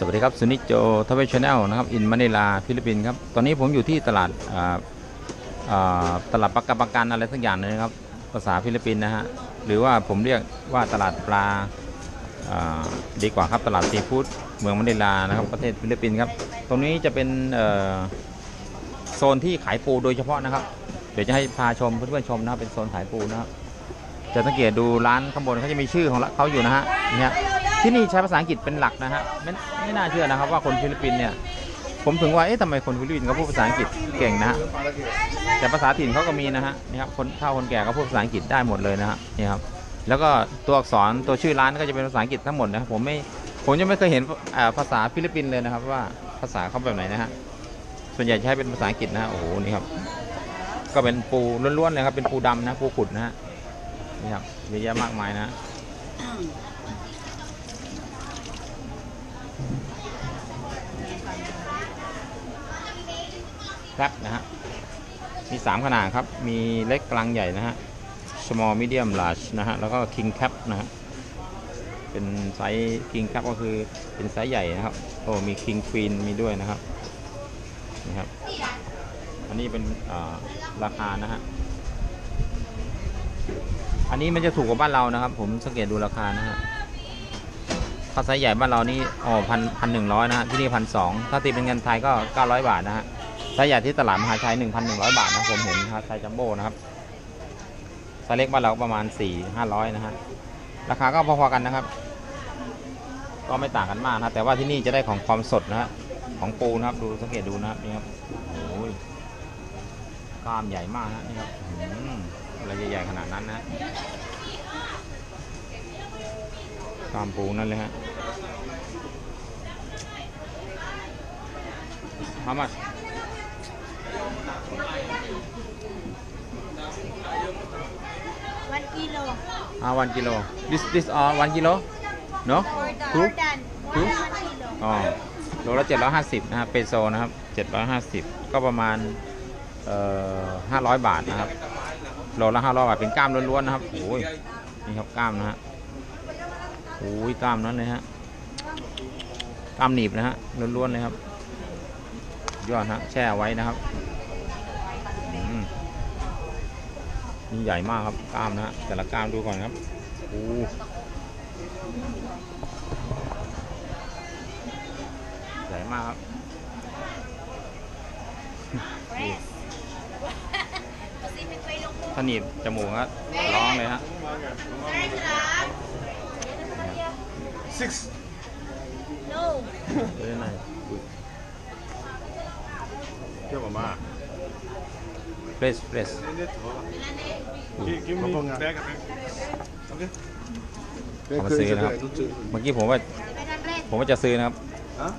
สวัสดีครับสุนิจโจทวีชแนลนะครับอินมะนิลาฟิลิปปินส์ครับตอนนี้ผมอยู่ที่ตลาดตลาดปักกปักกันอะไรสักอย่างนึงนะครับภาษาฟิลิปปินส์นะฮะหรือว่าผมเรียกว่าตลาดปลาาดีกว่าครับตลาดซีฟู้ดเมืองมะนิลานะครับประเทศฟิลิปปินส์ครับตรงนี้จะเป็นโซนที่ขายปูโดยเฉพาะนะครับ เดี๋ยวจะให้พาชมเพื่อนๆชมนะครับเป็นโซนขายปูนะครับ จะสังเกตดูร้านข้างบนเขาจะมีชื่อของเขาอยู่นะฮะเนี่ยที่นี่ใช้ภาษาอังกฤษเป็นหลักนะฮะไม่ไม่น่าเชื่อนะครับว่าคนฟิลิปปินส์เนี่ยผมถึงว่าเอ๊ะทำไมคนฟิลิปปินส์เขาพูดภาษาอังกฤษเก่งนะฮะแต่ภาษาถิ่นเขาก็มีนะฮะนี่ครับคนเฒ่าคนแก่ก็พูดภาษาอังกฤษได้หมดเลยนะฮะนี่ครับแล้วก็ตัวอักษรตัวชื่อร้านก็จะเป็นภาษาอังกฤษทั้งหมดนะผมไม่ผมยังไม่เคยเห็นภาษาฟิลิปปินส์เลยนะครับ ว่าภาษาเขาแบบไหนนะฮะส่วนใหญ่ใช้เป็นภาษาอังกฤษนะฮะโอ้โหนี่ครับก็เป็นปูล้วนๆเลยครับเป็นปูดำนะปูขุดนะฮะ นี่ครับเยอะแยะมากมายนะครับนะฮะ มี 3 ขนาดครับ มีเล็กกลางใหญ่นะฮะ small medium large นะฮะ แล้วก็ king cap นะฮะ เป็นไซส์ king cap ก็คือเป็นไซส์ใหญ่นะครับ โอ้มี king queen มีด้วยนะครับ นี่ครับ อันนี้เป็นราคานะฮะ นนี้มันจะถูกกว่าบ้านเรานะครับ ผมสังเกตดูราคานะฮะถ้าไซส์ใหญ่บ้านเรานี่อ๋อพันพันหนึ่งร้อยนะฮะที่นี่พันสองถ้าตีเป็นเงินไทยก็เก้าร้อยบาทนะฮะไซส์ใหญ่ที่ตลาดมหาชัยหนึ่งพันหนึ่งร้อยบาทนะผมเห็นนะครับไซส์จัมโบ้นะครับไซส์เล็กบ้านเราประมาณสี่ห้าร้อยนะฮะราคาก็พอๆกันนะครับ ก็ไม่ต่างกันมากนะแต่ว่าที่นี่จะได้ของความสดนะฮะของปูนะครับดูสังเกตดูนะครับนี่ครับโอ้ยกล้ามใหญ่มากนะนี่ครับ อืมอะไรใหญ่ๆขนาดนั้นนะฮะกล้ามปูนั่นเลยฮะ How much? One kilo. Ah, one kilo. This this all one kilo? No? For the Two? Jordan. Two? One one kilo. อ๋อโลละ750นะครับเปโซนะครับ750 ก็ประมาณเอ่อ500 บาทนะครับ โลละ500บาทเป็นกล้ามล้วนๆนะครับโอ้ยนี่ครับกล้ามนะฮะโอ้ยกล้ามนั้นเลยฮะกล้ามหนีบนะฮะล้วนๆเลยครับ ยอดฮะแช่ไว้นะครับอืมนี่ใหญ่มากครับกล้ามนะฮะแต่ละกล้ามดูก่อนครับโอ้ใหญ่มากครับ ถ้าหนีบจมูกก็ร้องเลยฮะ Fresh lang. Six. No. เอ้ยไหน Give mama. เฟรชเฟรช Give, give me bag. Okay. เอามาซื้อนะครับ เมื่อกี้ผมว่า 700. ผมว่าจะซื้อนะครับ Huh?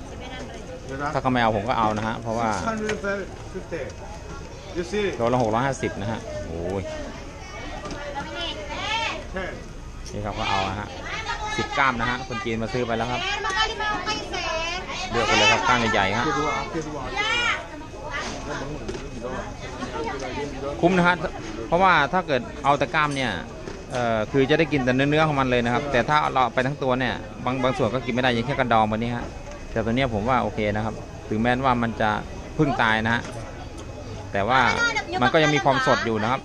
700. ถ้าเขาไม่เอาผมก็เอานะฮะ เพราะว่า 650. You see? โลละหกร้อยห้าสิบนะฮะ โอ้ยนี่ครับก็เอาฮะสิบก้ามนะฮะคนจีนมาซื้อไปแล้วครับเลือกไปเลยครับก้ามใหญ่ๆฮะคุ้มนะฮะเพราะว่าถ้าเกิดเอาแต่กล้ามเนี่ยคือจะได้กินแต่เนื้อๆของมันเลยนะครับ แต่ถ้าเราไปทั้งตัวเนี่ยบางบางส่วนก็กินไม่ได้ย่างแค่กระดองแบบนี้ฮะแต่ตัวเนี้ยผมว่าโอเคนะครับ ถึงแม้ว่ามันจะพึ่งตายนะฮะ แต่ว่ามันก็ยังมีความสดอยู่นะครับ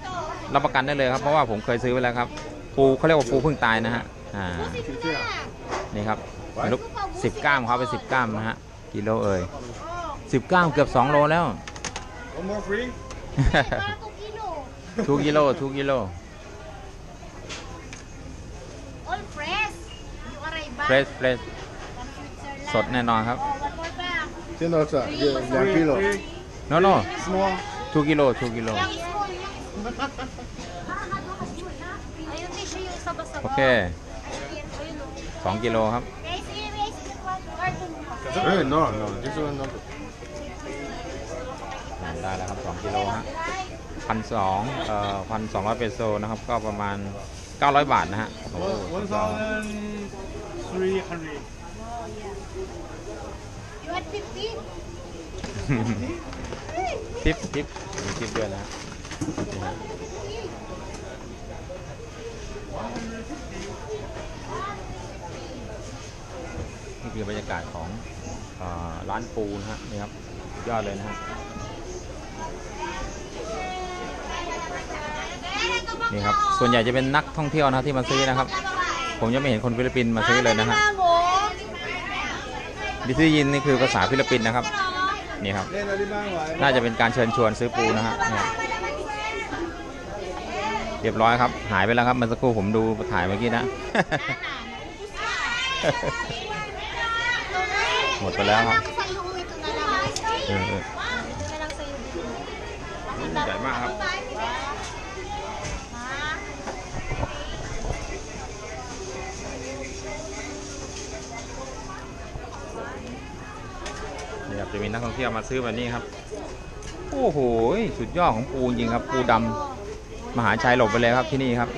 รับประกันได้เลยครับ เพราะว่าผมเคยซื้อไว้แล้วครับ ปูเขาเรียกว่าปูเพึ่งตายนะฮะ อ่า นี่ครับลูกสิบก้ามเขาไปสิบก้ามนะฮะ กิโลเอ่ยสิบก้ามเกือบสองโลแล้ว One more free. Mga 2 kilo. ทูกิโลทูกิโล All fresh. Yung aray ba? เฟรชเฟรชสดแน่นอนครับ Oh, one more pa. Ten dollars, uh, yeah, one Free, kilo. free. โนโน Small. 2กิโล2กิโลโอเค2กิโลครับ เออย no no this one no ได้แล้วครับ2กิโลฮะพันสองเอ่อพันสองร้อยเปโซนะครับ ก็ประมาณ 900 บาทนะฮะโอ้โห1,300 ทิปทิปมีทิปด้วยนะฮะนี่ฮะนี่คือบรรยากาศของเออร้านปูนะฮะนี่ครับสุดยอดเลยนะฮะนี่ครับ ส่วนใหญ่จะเป็นนักท่องเที่ยวนะที่มาซื้อนะครับ ผมยังไม่เห็นคนฟิลิปปินส์มาซื้อเลยนะฮะดิที่ยินนี่คือภาษาฟิลิปปินส์นะครับ นี่ครับ Then alimang wa. น่าจะเป็นการเชิญชวนซื้อปูนะฮะเนี่ยเรียบร้อยครับ หายไปแล้วครับเมื่อสักครู่ผมดูถ่ายเมื่อกี้นะ หมดไปแล้วครับเออเออใหญ่มากครับ นี่ครับ จะมีนักท่องเที่ยวมาซื้อแบบนี้ครับ โอ้โหสุดยอดของปูจริงครับ ปูดำมหาชัยหลบไปเลยครับที่นี่ครับ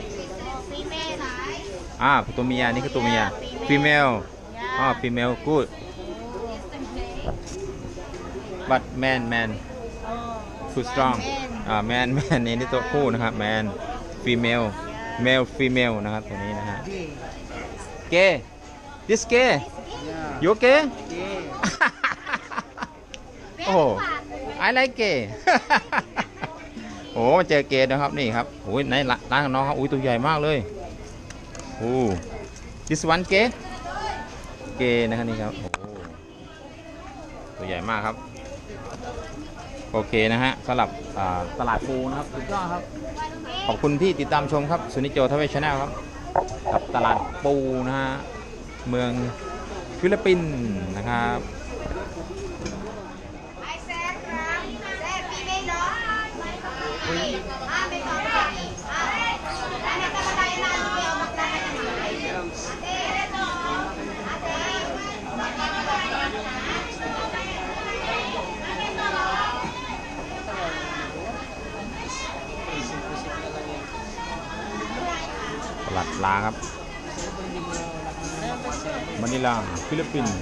อ่าตัวเมียนี่คือตัวเมีย female อ๋อ female good but man man too strong อ่า man man นี่นี่ตัวผู้นะครับ man female male female นะครับตัวนี้นะฮะ gay this gay you gay โอ้โห I like gay โอ้เจอเกย์นะครับนี่ครับโอ้ยในร้านของน้องครับอุ้ยตัวใหญ่มากเลยโอ้ this one gay เกย์นะครับนี่ครับโอ้ตัวใหญ่มากครับ โอเคนะฮะสำหรับตลาดปูนะครับสุดยอดครับ ขอบคุณที่ติดตามชมครับสุนิจโจทเวชแนลครับกับตลาดปูนะฮะเมืองฟิลิปปินส์นะครับ ลาดลาครับมะนิลาฟิลิปปินส์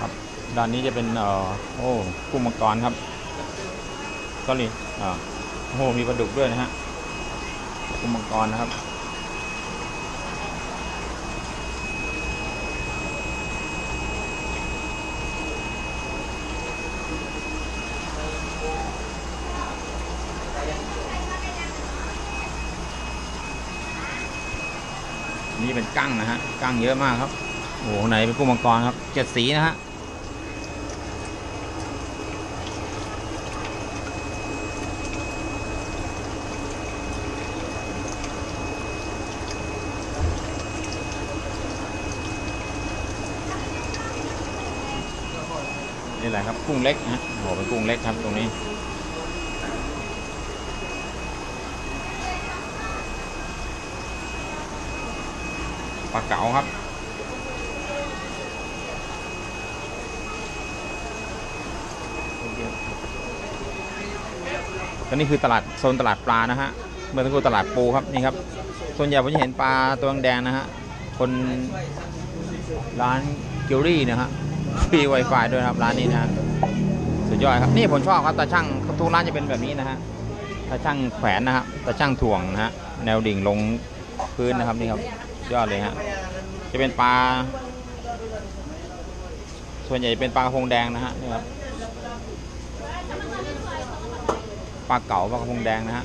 ครับด้านนี้จะเป็นเอ่อโอ้กุ้งมังกรครับ สอรี่อ่าโอ้โหมีปลาดุกด้วยนะฮะกุ้งมังกรนะครับนี่เป็นกั้งนะฮะกั้งเยอะมากครับโอ้โหข้างในเป็นกุ้งมังกรครับเจ็ดสีนะฮะ แหละครับกุ้งเล็กนะฮะโอ้โหเป็นกุ้งเล็กครับตรงนี้ปลาเก๋าครับตอนนี้คือตลาดโซนตลาดปลานะฮะเมื่อสักครู่ตลาดปูครับนี่ครับส่วนใหญ่ผมจะเห็นปลาตัวแดงนะฮะคนร้านเกลลี่นะฮะ ฟรี Wi-Fi ด้วยครับร้านนี้นะฮะสุดยอดครับนี่ผมชอบครับตาช่างทุกร้านจะเป็นแบบนี้นะฮะตาช่างแขวนนะครับตาช่างถ่วงนะฮะแนวดิ่งลงพื้นนะครับนี่ครับยอดเลยฮะจะเป็นปลา ส่วนใหญ่เป็นปลากระพงแดงนะฮะนี่ครับปลาเก๋าปลากระพงแดงนะฮะ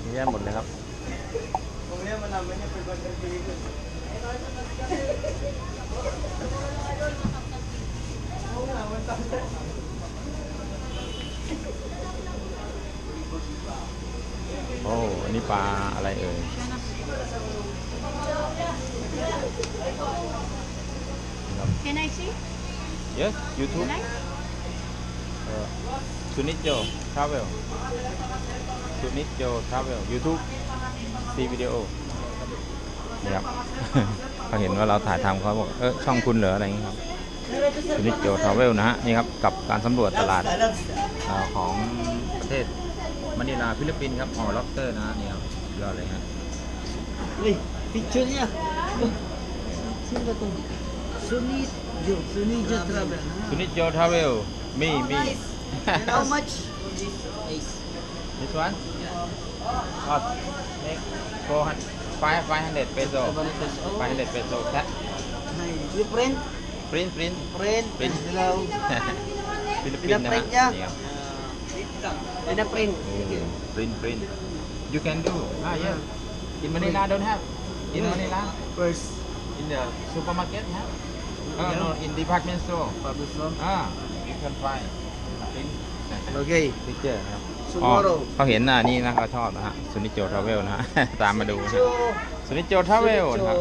เยอะแยะหมดเลยครับ โอ้ อันนี้ปลาอะไรเอ่ย Can I see? Yes YouTube Can I? สุนิจโจ Travel สุนิจโจ Travel YouTube ซีวิดีโอนี่ครับเขาเห็นว่าเราถ่ายทำเขาบอก เออช่องคุณเหรออะไรอย่างนี้ครับสุ นิจโจ Travel นะฮะนี่ครับกับการสำรวจตลาดเอ่อของประเทศมะนิลาฟิลิปปินส์ครับออล็อบสเตอร์นะฮะนี่ครับสุดยอดเลยฮะ Wih, picture-nya. Sini betul. Suni Jo, Suni Jo Travel. สุนิจโจทราเวลมีมี And how much? Nice. this one cost make four hundred five five hundred peso five hundred peso cat You print? print print Print. Print. Hello. ฟิลิปปินส์นะฮะ Pinaprint niya? นี่ครับ Pina print. โอ้ print print you can do ah yes in Manila don't have in Manila First, in the supermarket have oh no in department store Bagus loh. ah you can find print Okay. picture นะครับ Tomorrow. อ๋อเขาเห็นน่ะนี่นะเขาชอบนะฮะสุนิจโจทราเวลนะฮะ ตามมาดูนะฮะ Jo. สุนิจโจทราเวลนะครับ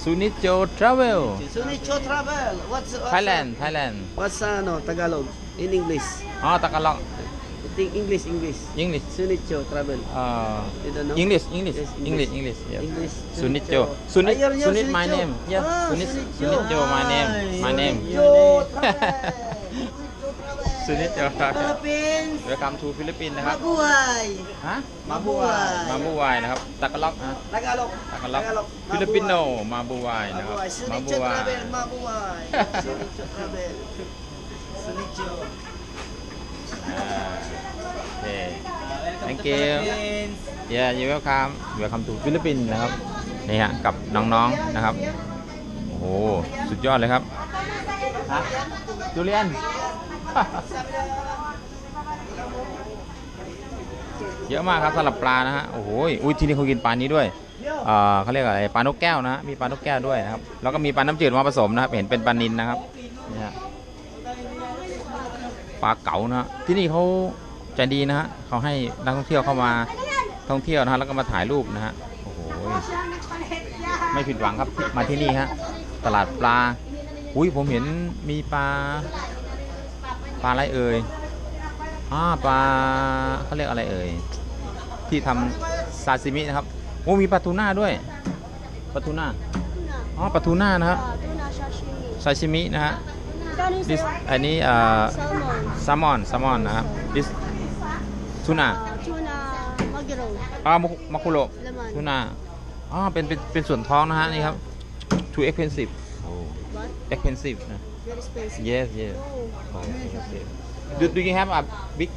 Jo. สุนิจโจทราเวล Suni Jo Travel. What's what's Thailand Thailand What's ano Tagalog in English? อ๋อตะกะล็อก I think English English. English Suni Jo Travel. เอ่อ You don't know? English English Yes, English English yes English. สุนิจโจสุนิจ Ah, you're- you're สุนิจ Sunit my Jo. name yes Ah, สุนิจ Sunit สุนิจโจ my name my name Jo Travel. สุนิ จโจ Philippines. Welcome to ฟิลิปปินส์นะครับ Mabuhay. ฮะ Mabuhay. มาบูวายนะครับตะกะล็อกนะ Tagalog. ตะกะล็อก Tagalog. ฟิลิปปินโน มาบูวายนะครับ Mabuhay. มาบู Sunicho วาย Travel. Mabuhay. Sunicho Travel. Sunicho. อ่าโอเค thank you yeah you welcome welcome to ฟิลิปปินส์นะครับ นี่ฮะ กับน้องๆ นะครับ โอ้โห สุดยอดเลยครับ ฮะจูเลียน เยอะมากครับสำหรับปลานะฮะโอ้โหอุ้ยที่นี่เขากินปลานี้ด้วยเออเขาเรียกอะไรปลานกแก้วนะมีปลานกแก้วด้วยนะครับแล้วก็มีปลาน้ำจืดมาผสมนะครับ เห็นเป็นปลานินนะครับนี่ฮะปลาเก๋านะฮะที่นี่เขาใจดีนะฮะเขาให้นักท่องเที่ยวเข้ามาท่องเที่ยวนะฮะแล้วก็มาถ่ายรูปนะฮะโอ้โหไม่ผิดหวังครับมาที่นี่ฮะตลาดปลาอุ้ยผมเห็นมีปลาปลาอะไรเอ่ย อ่าปลาเขาเรียกอะไรเอ่ยที่ทำซาซิมินะครับโอ้มีปลาทูน่าด้วยปลาทูน่าอ๋อปลาทูน่านะครับ Tuna sashimi. ซาซิมินะฮะ That is this อันนี้เอ่อ salmon. แซลมอนแซลมอนนะครับ this ทูน่า Uh, tuna magiro. อ่ามามาคุโร Lemon. ทูน่าอ๋อเป็นเป็นเป็นส่วนท้องนะฮะนี่ครับ too expensive What? expensive นะ Very expensive. yes yes Oh, okay okay Do, do you have a big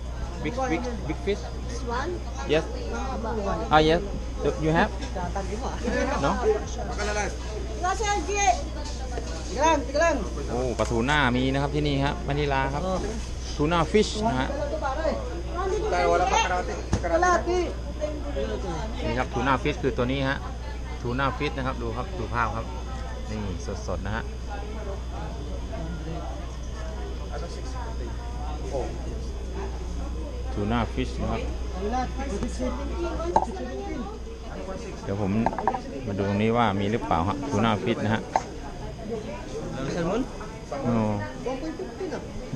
big big big fish? This one? Yes. Ah yes. Do you have? No. ราชาเกียติกลันติกลันโอ้ปลาทูน่ามีนะครับที่นี่ครับมะนิลาครับทูน่าฟิชนะฮะนี่ครับทูน่าฟิชคือตัวนี้ฮะทูน่าฟิชนะครับดูครับดูภาพครับนี่สดๆนะฮะ ทูน่าฟิชนะครับ เดี๋ยวผมมาดูตรงนี้ว่ามีหรือเปล่าฮะทูน่าฟิชนะฮะ Salmon? โอ้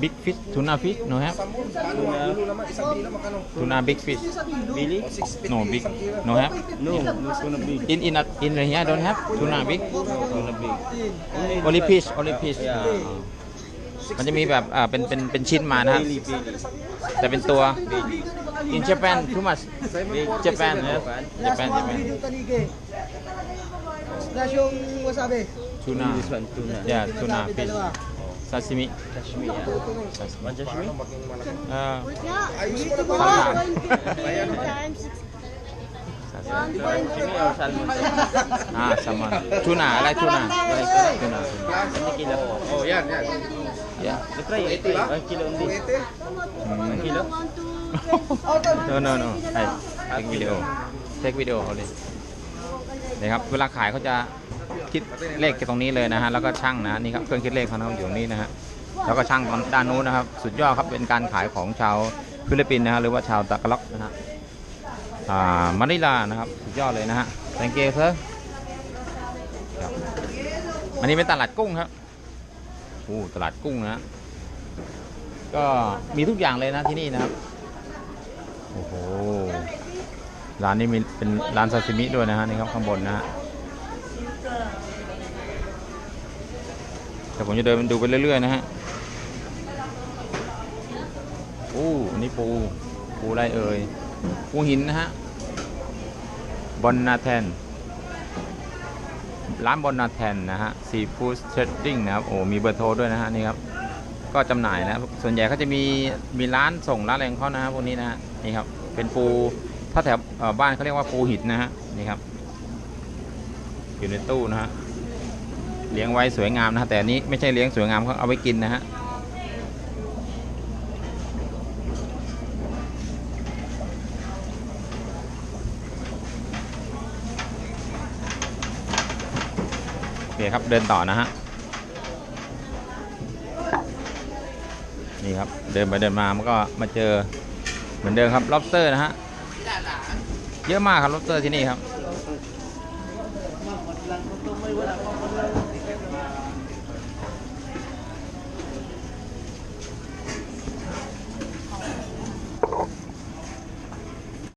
big fish tuna fish no have tuna big fish really no big no have No, no tuna big. in in a- in here don't have tuna big Tuna big. only fish only fish อ่า มันจะมีแบบอ่าเป็นเป็นเป็นชิ้นมานะครับแต่เป็นตัว in Japan too much Japan yes Japan Japan Splash yung wasabi. tuna This one, tuna. yeah tuna fish sashimi Sashimi yan. One sashimi? เอ่อ Wait nga. Saan? 1.15 times Sashimi or salmon? อ่าแซลมอนทูน่าอะไรทูน่าทูน่า Ini kilo. Oh, yan, yan. Yeah The try, ito eh. One kilo only. Mm. Kilo? no no no ใช่ take video take video เขาเลยนี่ครับ เวลาขายเขาจะคิดเลขตรงนี้เลยนะฮะ แล้วก็ช่างนะ นี่ครับเครื่องคิดเลขเขานะครับอยู่ตรงนี้นะฮะ แล้วก็ช่างตรงด้านนู้นนะครับ สุดยอดครับ เป็นการขายของชาวฟิลิปปินส์นะฮะ หรือว่าชาวตะกะล็อกนะฮะ อ่า มะนิลา นะครับ สุดยอดเลยนะฮะ thank you sir ครับอันนี้เป็นตลาดกุ้งครับ โอ้ตลาดกุ้งนะ ก็มีทุกอย่างเลยนะที่นี่นะครับ โอ้โห ร้านนี้มีเป็นร้านซาซิมิด้วยนะฮะนี่ครับข้างบนนะฮะแต่ผมจะเดินดูไปเรื่อย ๆ นะฮะโอ้อันนี้ปู ปูไรเอ่ยปูหินนะฮะ บอนนาแทน ร้านบอนนาแทนนะฮะซีฟู้ดเชดดิ้งนะครับโอ้มีเบอร์โทรด้วยนะฮะนี่ครับ ก็จำหน่ายนะส่วนใหญ่เขาจะมีมีร้านส่งร้านอะไรของเขานะฮะพวกนี้นะฮะนี่ครับเป็นปูถ้าแถวบ้านเขาเรียกว่าปูหิดนะฮะนี่ครับ อยู่ในตู้นะฮะเลี้ยงไว้สวยงามนะฮะแต่นี้ไม่ใช่เลี้ยงสวยงามเขาเอาไว้กินนะฮะ เคครับเดินต่อนะฮะนี่ครับเดินไปเดินมามันก็มาเจอเหมือนเดิมครับล็อบสเตอร์นะฮะเยอะมากครับล็อบสเตอร์ที่นี่ครับ